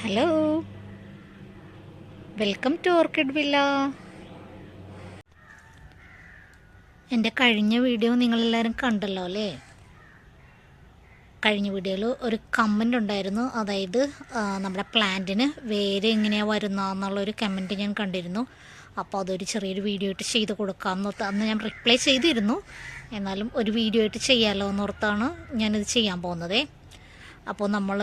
Hello welcome to orchid villa എന്റെ കഴിഞ്ഞ video നിങ്ങളെല്ലാവരും കണ്ടല്ലോ അല്ലേ? കഴിഞ്ഞ വീഡിയോയിൽ ഒരു കമന്റ് ഉണ്ടായിരുന്നു. അതായത് നമ്മുടെ പ്ലാന്റിന് വേര് എങ്ങനെയാണ് വരുന്നതെന്നുള്ളൊരു കമന്റ് ഞാൻ കണ്ടിരുന്നു. അപ്പോൾ അതൊരു ചെറിയൊരു വീഡിയോ ആയിട്ട് ചെയ്ത് കൊടുക്കാമെന്ന് അന്ന് ഞാൻ റിപ്ലൈ ചെയ്തിരുന്നു. എന്നാലും ഒരു വീഡിയോ ആയിട്ട് ചെയ്യാമല്ലോ എന്നോർത്താണ് ഞാനിത് ചെയ്യാൻ പോകുന്നത്. അപ്പോൾ നമ്മൾ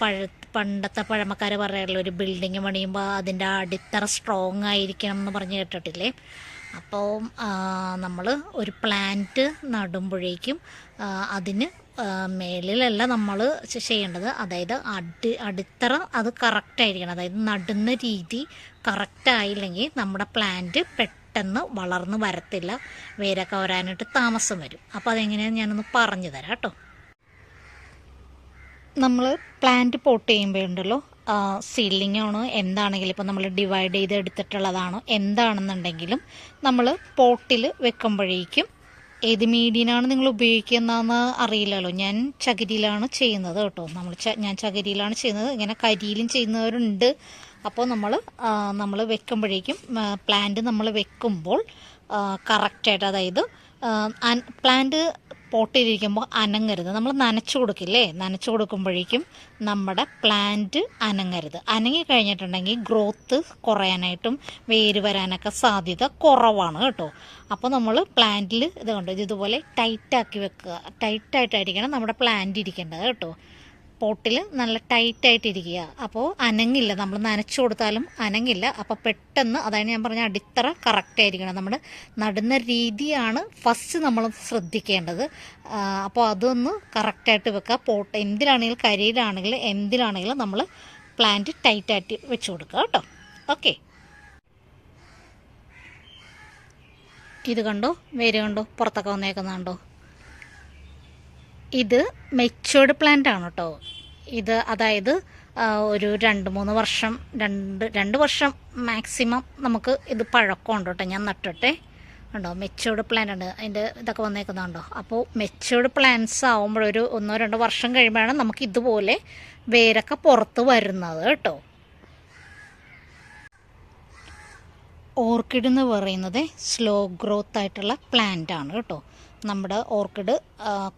പഴ പണ്ടത്തെ പഴമക്കാർ പറയാറില്ല ഒരു ബിൽഡിങ് പണിയുമ്പോൾ അതിന്റെ അടിത്തറ സ്ട്രോങ് ആയിരിക്കണം എന്ന് പറഞ്ഞ് കേട്ടിട്ടില്ലേ? അപ്പോൾ നമ്മൾ ഒരു പ്ലാന്റ് നടുമ്പോഴേക്കും അതിന് മേലിലല്ല നമ്മൾ ചെയ്യേണ്ടത്. അതായത് അടി അടിത്തറ അത് കറക്റ്റായിരിക്കണം അതായത് നടുന്ന രീതി കറക്റ്റായില്ലെങ്കിൽ നമ്മുടെ പ്ലാന്റ് പെട്ടെന്ന് വളർന്ന് വരത്തില്ല. വേരൊക്കെ വരാനായിട്ട് താമസം വരും. അപ്പോൾ അതെങ്ങനെയാണെന്ന് ഞാനൊന്ന് പറഞ്ഞു തരാം കേട്ടോ. നമ്മൾ പ്ലാന്റ് പോട്ട് ചെയ്യുമ്പോഴുണ്ടല്ലോ സീലിംഗ് ആണോ എന്താണെങ്കിലും ഇപ്പോൾ നമ്മൾ ഡിവൈഡ് ചെയ്ത് എടുത്തിട്ടുള്ളതാണോ എന്താണെന്നുണ്ടെങ്കിലും നമ്മൾ പോട്ടിൽ വെക്കുമ്പോഴേക്കും ഏത് മീഡിയനാണ് നിങ്ങൾ ഉപയോഗിക്കുന്നതെന്ന് അറിയില്ലല്ലോ. ഞാൻ ചകിരിയിലാണ് ചെയ്യുന്നത് കേട്ടോ. നമ്മൾ ഞാൻ ചകിരിയിലാണ് ചെയ്യുന്നത്. ഇങ്ങനെ കരിയിലും ചെയ്യുന്നവരുണ്ട്. അപ്പോൾ നമ്മൾ നമ്മൾ വെക്കുമ്പോഴേക്കും പ്ലാന്റ് നമ്മൾ വെക്കുമ്പോൾ കറക്റ്റായിട്ട് അതായത് പ്ലാന്റ് പോട്ടിലിരിക്കുമ്പോൾ അനങ്ങരുത്. നമ്മൾ നനച്ചു കൊടുക്കില്ലേ? നനച്ചു കൊടുക്കുമ്പോഴേക്കും നമ്മുടെ പ്ലാന്റ് അനങ്ങരുത്. അനങ്ങി കഴിഞ്ഞിട്ടുണ്ടെങ്കിൽ ഗ്രോത്ത് കുറയാനായിട്ടും വേര് വരാനൊക്കെ സാധ്യത കുറവാണ് കേട്ടോ. അപ്പോൾ നമ്മൾ പ്ലാന്റിൽ ഇത് കണ്ടോ ഇത് ഇതുപോലെ ടൈറ്റാക്കി വെക്കുക. ടൈറ്റായിട്ടായിരിക്കണം നമ്മുടെ പ്ലാന്റ് ഇരിക്കേണ്ടത് കേട്ടോ. പോട്ടിൽ നല്ല ടൈറ്റായിട്ട് ഇരിക്കുക അപ്പോൾ അനങ്ങില്ല. നമ്മൾ നനച്ചു കൊടുത്താലും അനങ്ങില്ല. അപ്പോൾ പെട്ടെന്ന് അതാണ് ഞാൻ പറഞ്ഞ അടിത്തറ കറക്റ്റ് ആയിരിക്കണം നമ്മൾ നടുന്ന രീതിയാണ് ഫസ്റ്റ് നമ്മൾ ശ്രദ്ധിക്കേണ്ടത്. അപ്പോൾ അതൊന്ന് കറക്റ്റായിട്ട് വെക്കുക. പോട്ട് എന്തിലാണെങ്കിലും കരിയിലാണെങ്കിലും എന്തിലാണെങ്കിലും നമ്മൾ പ്ലാന്റ് ടൈറ്റായിട്ട് വെച്ച് കൊടുക്കുക കേട്ടോ. ഓക്കെ. ഇത് കണ്ടോ? വേര് കണ്ടോ? പുറത്തൊക്കെ വന്നേക്കുന്നുണ്ടോ ഇത് മെച്ചുവേർഡ് പ്ലാന്റ് ആണ് കേട്ടോ ഇത് അതായത് ഒരു രണ്ട് മൂന്ന് വർഷം രണ്ട് രണ്ട് വർഷം മാക്സിമം നമുക്ക് ഇത് പഴക്കമുണ്ട് കേട്ടോ ഞാൻ നട്ടിട്ടെ. ഉണ്ടോ മെച്ചുവേർഡ് പ്ലാന്റ് ഉണ്ട് അതിന്റെ ഇതൊക്കെ വന്നേക്കുന്നുണ്ടോ അപ്പോൾ മെച്ചുവേർഡ് പ്ലാന്റ്സ് ആകുമ്പോഴൊരു ഒന്നോ രണ്ടോ വർഷം കഴിയുമ്പോഴാണ് നമുക്ക് ഇതുപോലെ വേരൊക്കെ പുറത്ത് വരുന്നത് കേട്ടോ ഓർക്കിഡ് എന്ന് പറയുന്നത് സ്ലോ ഗ്രോത്ത് ആയിട്ടുള്ള പ്ലാന്റ് ആണ് കേട്ടോ. നമ്മുടെ ഓർക്കിഡ്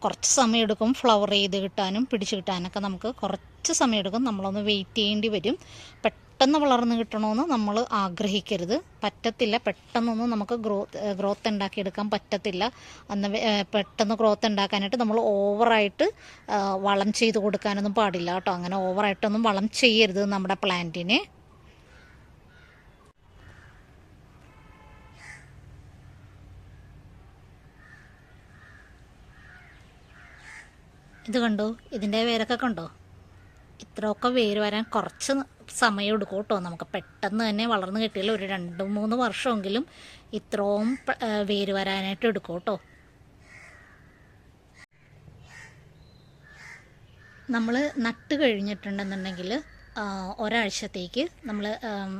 കുറച്ച് സമയം എടുക്കും ഫ്ലവർ ചെയ്ത് കിട്ടാനും പിടിച്ച് കിട്ടാനൊക്കെ നമുക്ക് കുറച്ച് സമയം എടുക്കും. നമ്മളൊന്ന് വെയിറ്റ് ചെയ്യേണ്ടി വരും. പെട്ടെന്ന് വളർന്ന് കിട്ടണമെന്ന് നമ്മൾ ആഗ്രഹിക്കരുത്. പറ്റത്തില്ല. പെട്ടെന്നൊന്നും നമുക്ക് ഗ്രോത്ത് ഗ്രോത്ത് ഉണ്ടാക്കിയെടുക്കാൻ പറ്റത്തില്ല. അന്ന് പെട്ടെന്ന് ഗ്രോത്ത് ഉണ്ടാക്കാനായിട്ട് നമ്മൾ ഓവറായിട്ട് വളം ചെയ്ത് കൊടുക്കാനൊന്നും പാടില്ല കേട്ടോ. അങ്ങനെ ഓവറായിട്ടൊന്നും വളം ചെയ്യരുത് നമ്മുടെ പ്ലാന്റിനെ ഇത് കണ്ടോ? ഇതിന്റെ വേരൊക്കെ കണ്ടോ? ഇത്രയൊക്കെ വേര് വരാൻ കുറച്ച് സമയം എടുക്കും കേട്ടോ. നമുക്ക് പെട്ടെന്ന് തന്നെ വളർന്നു കിട്ടിയാൽ ഒരു രണ്ട് മൂന്ന് വർഷമെങ്കിലും ഇത്രയും വേര് വരാനായിട്ട് എടുക്കും കേട്ടോ. നമ്മൾ നട്ട് കഴിഞ്ഞിട്ടുണ്ടെന്നുണ്ടെങ്കിൽ ഒരാഴ്ചത്തേക്ക് നമ്മൾ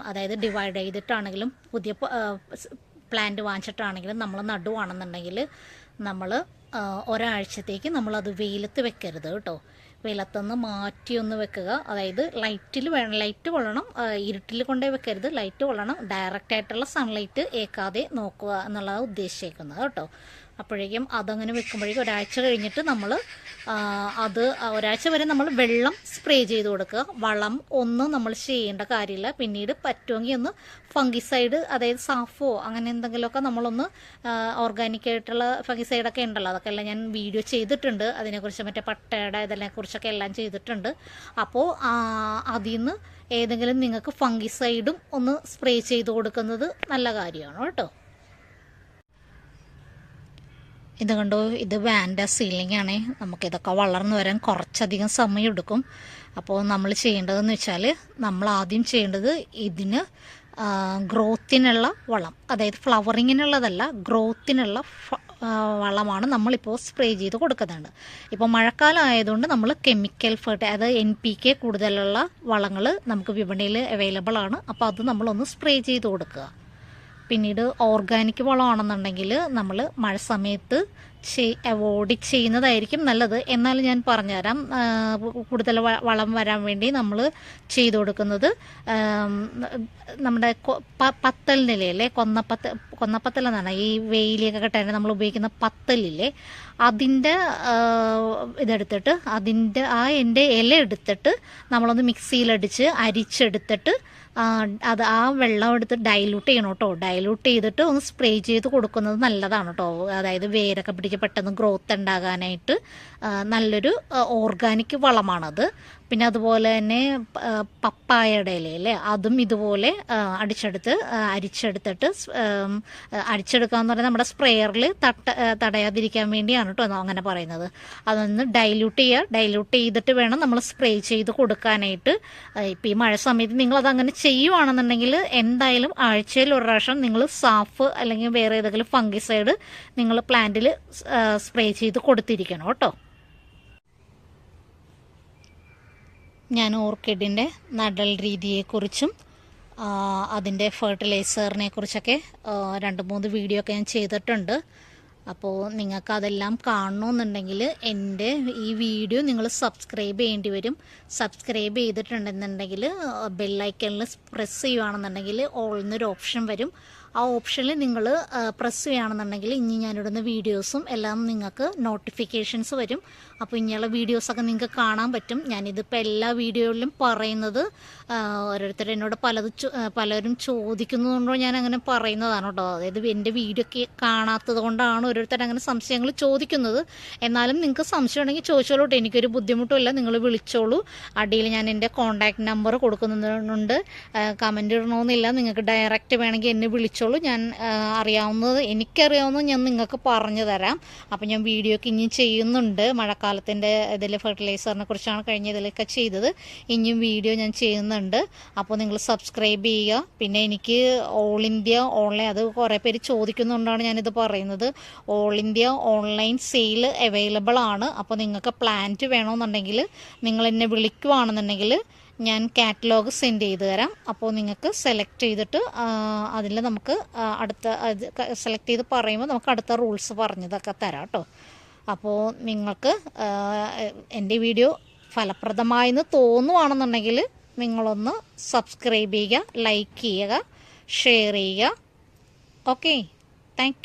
അതായത് ഡിവൈഡ് ചെയ്തിട്ടാണെങ്കിലും പുതിയ പ്ലാന്റ് വാങ്ങിച്ചിട്ടാണെങ്കിലും നമ്മൾ നടുവാണെന്നുണ്ടെങ്കിൽ നമ്മൾ ഒരാഴ്ചത്തേക്ക് നമ്മളത് വെയിലത്ത് വെക്കരുത് കേട്ടോ. വെയിലത്തുനിന്ന് മാറ്റി ഒന്ന് വെക്കുക. അതായത് ലൈറ്റിൽ വേണം ലൈറ്റ് കൊള്ളണം. ഇരുട്ടിൽ കൊണ്ടേ വെക്കരുത്. ലൈറ്റ് കൊള്ളണം. ഡയറക്റ്റ് ആയിട്ടുള്ള സൺലൈറ്റ് ഏക്കാതെ നോക്കുക എന്നുള്ളതാണ് ഉദ്ദേശിച്ചേക്കുന്നത് കേട്ടോ. അപ്പോഴേക്കും അതങ്ങനെ വെക്കുമ്പോഴേക്കും ഒരാഴ്ച കഴിഞ്ഞിട്ട് നമ്മൾ അത് ഒരാഴ്ച വരെ നമ്മൾ വെള്ളം സ്പ്രേ ചെയ്ത് കൊടുക്കുക. വളം ഒന്നും നമ്മൾ ചെയ്യേണ്ട കാര്യമില്ല. പിന്നീട് പറ്റുമെങ്കിൽ ഒന്ന് ഫംഗിസൈഡ് അതായത് സാഫോ അങ്ങനെ എന്തെങ്കിലുമൊക്കെ നമ്മളൊന്ന് ഓർഗാനിക് ആയിട്ടുള്ള ഫംഗിസൈഡൊക്കെ ഉണ്ടല്ലോ അതൊക്കെ എല്ലാം ഞാൻ വീഡിയോ ചെയ്തിട്ടുണ്ട്. അതിനെക്കുറിച്ച് മറ്റേ പട്ടയുടെ ഇതിനെ കുറിച്ചൊക്കെ എല്ലാം ചെയ്തിട്ടുണ്ട്. അപ്പോൾ അതിൽ നിന്ന് ഏതെങ്കിലും നിങ്ങൾക്ക് ഫംഗിസൈഡും ഒന്ന് സ്പ്രേ ചെയ്ത് കൊടുക്കുന്നത് നല്ല കാര്യമാണ് കേട്ടോ. ഇത് കണ്ടു? ഇത് വാന്റ സീലിംഗ് ആണേ. നമുക്കിതൊക്കെ വളർന്നു വരാൻ കുറച്ചധികം സമയം എടുക്കും അപ്പോൾ നമ്മൾ ചെയ്യേണ്ടതെന്ന് വെച്ചാൽ നമ്മൾ ആദ്യം ചെയ്യേണ്ടത് ഇതിന് ഗ്രോത്തിനുള്ള വളം. അതായത് ഫ്ലവറിങ്ങിനുള്ളതല്ല ഗ്രോത്തിനുള്ള വളമാണ് നമ്മളിപ്പോൾ സ്പ്രേ ചെയ്ത് കൊടുക്കുന്നുണ്ട് ഇപ്പോൾ മഴക്കാലം ആയതുകൊണ്ട് നമ്മൾ കെമിക്കൽ ഫെർട്ടി അതായത് എൻ പി കെ കൂടുതലുള്ള വളങ്ങൾ നമുക്ക് വിപണിയിൽ അവൈലബിൾ ആണ്. അപ്പോൾ അത് നമ്മളൊന്ന് സ്പ്രേ ചെയ്ത് കൊടുക്കുക. പിന്നീട് ഓർഗാനിക് വളമാണെന്നുണ്ടെങ്കിൽ നമ്മൾ മഴ സമയത്ത് അവോയ്ഡ് ചെയ്യുന്നതായിരിക്കും നല്ലത്. എന്നാൽ ഞാൻ പറഞ്ഞുതരാം. കൂടുതൽ വളം വരാൻ വേണ്ടി നമ്മൾ ചെയ്തു കൊടുക്കുന്നത് നമ്മുടെ കൊ- പ- പത്തൽ നിലയല്ലേ? കൊന്നപ്പത്ത കൊന്നപ്പത്തൽ എന്നാണ്. ഈ വെയിലൊക്കെ കെട്ടാൻ നമ്മൾ ഉപയോഗിക്കുന്ന പത്തലില്ലേ? അതിന്റെ ഇതെടുത്തിട്ട് അതിന്റെ ആ എന്റെ ഇല എടുത്തിട്ട് നമ്മളൊന്ന് മിക്സിയിലടിച്ച് അരിച്ചെടുത്തിട്ട് അത് ആ വെള്ളം എടുത്ത് ഡൈലൂട്ട് ചെയ്യണം കേട്ടോ. ഡൈലൂട്ട് ചെയ്തിട്ട് ഒന്ന് സ്പ്രേ ചെയ്ത് കൊടുക്കുന്നത് നല്ലതാണ് കേട്ടോ. അതായത് വേരൊക്കെ പെട്ടെന്ന് ഗ്രോത്ത് ഉണ്ടാകാനായിട്ട് നല്ലൊരു ഓർഗാനിക് വളമാണത്. പിന്നെ അതുപോലെ തന്നെ പപ്പായയുടെ ഇല പപ്പായയുടെ ഇലയില്ലേ അതും ഇതുപോലെ അടിച്ചെടുത്ത് അരിച്ചെടുത്തിട്ട് അടിച്ചെടുക്കുക എന്ന് പറയുന്നത് നമ്മുടെ സ്പ്രെയറിൽ തട്ട തടയാതിരിക്കാൻ വേണ്ടിയാണ് കേട്ടോ അങ്ങനെ പറയുന്നത്. അതൊന്ന് ഡൈല്യൂട്ട് ചെയ്യുക ഡൈല്യൂട്ട് ചെയ്തിട്ട് വേണം നമ്മൾ സ്പ്രേ ചെയ്ത് കൊടുക്കാനായിട്ട്. ഇപ്പം ഈ മഴ സമയത്ത് നിങ്ങൾ അങ്ങനെ ചെയ്യുവാണെന്നുണ്ടെങ്കിൽ എന്തായാലും ആഴ്ചയിൽ ഒരു പ്രാവശ്യം നിങ്ങൾ സാഫ് അല്ലെങ്കിൽ വേറെ ഏതെങ്കിലും ഫംഗിസൈഡ് നിങ്ങൾ പ്ലാന്റിൽ സ്പ്രേ ചെയ്ത് കൊടുത്തിരിക്കണം കേട്ടോ ഞാൻ ഓർക്കിഡിന്റെ നടൽ രീതിയെക്കുറിച്ചും അതിന്റെ ഫെർട്ടിലൈസറിനെ കുറിച്ചൊക്കെ രണ്ട് മൂന്ന് വീഡിയോ ഒക്കെ ഞാൻ ചെയ്തിട്ടുണ്ട്. അപ്പോൾ നിങ്ങൾക്ക് അതെല്ലാം കാണണമെന്നുണ്ടെങ്കിൽ എന്റെ ഈ വീഡിയോ നിങ്ങൾ സബ്സ്ക്രൈബ് ചെയ്യേണ്ടി വരും. സബ്സ്ക്രൈബ് ചെയ്തിട്ടുണ്ടെന്നുണ്ടെങ്കിൽ ബെല്ലൈക്കണിൽ പ്രസ് ചെയ്യുകയാണെന്നുണ്ടെങ്കിൽ ഓൾ എന്നൊരു ഓപ്ഷൻ വരും. ആ ഓപ്ഷനിൽ നിങ്ങൾ പ്രസ് ചെയ്യുകയാണെന്നുണ്ടെങ്കിൽ ഇനി ഞാനിടുന്ന വീഡിയോസും എല്ലാം നിങ്ങൾക്ക് നോട്ടിഫിക്കേഷൻസ് വരും. അപ്പോൾ ഇനിയുള്ള വീഡിയോസൊക്കെ നിങ്ങൾക്ക് കാണാൻ പറ്റും. ഞാനിതിപ്പോൾ എല്ലാ വീഡിയോയിലും പറയുന്നത് ഓരോരുത്തർ എന്നോട് പലത് പലരും ചോദിക്കുന്നതുകൊണ്ടോ ഞാൻ അങ്ങനെ പറയുന്നതാണ് കേട്ടോ. അതായത് എന്റെ വീഡിയോ ഒക്കെ കാണാത്തത് കൊണ്ടാണ് ഓരോരുത്തർ അങ്ങനെ സംശയങ്ങൾ ചോദിക്കുന്നത്. എന്നാലും നിങ്ങൾക്ക് സംശയം ഉണ്ടെങ്കിൽ ചോദിച്ചോളൂ കേട്ടോ എനിക്കൊരു ബുദ്ധിമുട്ടുമില്ല നിങ്ങൾ വിളിച്ചോളൂ. അടിയിൽ ഞാൻ എന്റെ കോൺടാക്ട് നമ്പർ കൊടുക്കുന്നുണ്ട്. കമന്റ് ഇടണമെന്നില്ല നിങ്ങൾക്ക് ഡയറക്റ്റ് വേണമെങ്കിൽ എന്നെ വിളിച്ചോളൂ. ഞാൻ അറിയാവുന്നത് എനിക്കറിയാവുന്നത് ഞാൻ നിങ്ങൾക്ക് പറഞ്ഞു തരാം. അപ്പം ഞാൻ വീഡിയോ ഒക്കെ ഇനി ചെയ്യുന്നുണ്ട്. മഴക്കാലത്തിന്റെ ഇതിൽ ഫെർട്ടിലൈസറിനെ കുറിച്ചാണ് കഴിഞ്ഞ ഇതിലൊക്കെ ചെയ്തത്. ഇനിയും വീഡിയോ ഞാൻ ചെയ്യുന്നുണ്ട്. അപ്പോൾ നിങ്ങൾ സബ്സ്ക്രൈബ് ചെയ്യുക. പിന്നെ എനിക്ക് ഓൾ ഇന്ത്യ ഓൺലൈൻ അത് കുറേ പേര് ചോദിക്കുന്നുകൊണ്ടാണ് ഞാനിത് പറയുന്നത്. All India online sale available ആണ്. അപ്പോൾ നിങ്ങൾക്ക് പ്ലാന്റ് വേണമെന്നുണ്ടെങ്കിൽ നിങ്ങൾ എന്നെ വിളിക്കുവാണെന്നുണ്ടെങ്കിൽ ഞാൻ കാറ്റലോഗ് സെൻഡ് ചെയ്ത് തരാം. അപ്പോൾ നിങ്ങൾക്ക് സെലക്ട് ചെയ്തിട്ട് അതിൽ നമുക്ക് അടുത്ത സെലക്ട് ചെയ്ത് പറയുമ്പോൾ നമുക്ക് അടുത്ത റൂൾസ് പറഞ്ഞതൊക്കെ തരാം കേട്ടോ. അപ്പോൾ നിങ്ങൾക്ക് എന്റെ വീഡിയോ ഫലപ്രദമായെന്ന് തോന്നുവാണെന്നുണ്ടെങ്കിൽ നിങ്ങളൊന്ന് സബ്സ്ക്രൈബ് ചെയ്യുക ലൈക്ക് ചെയ്യുക ഷെയർ ചെയ്യുക. Okay thank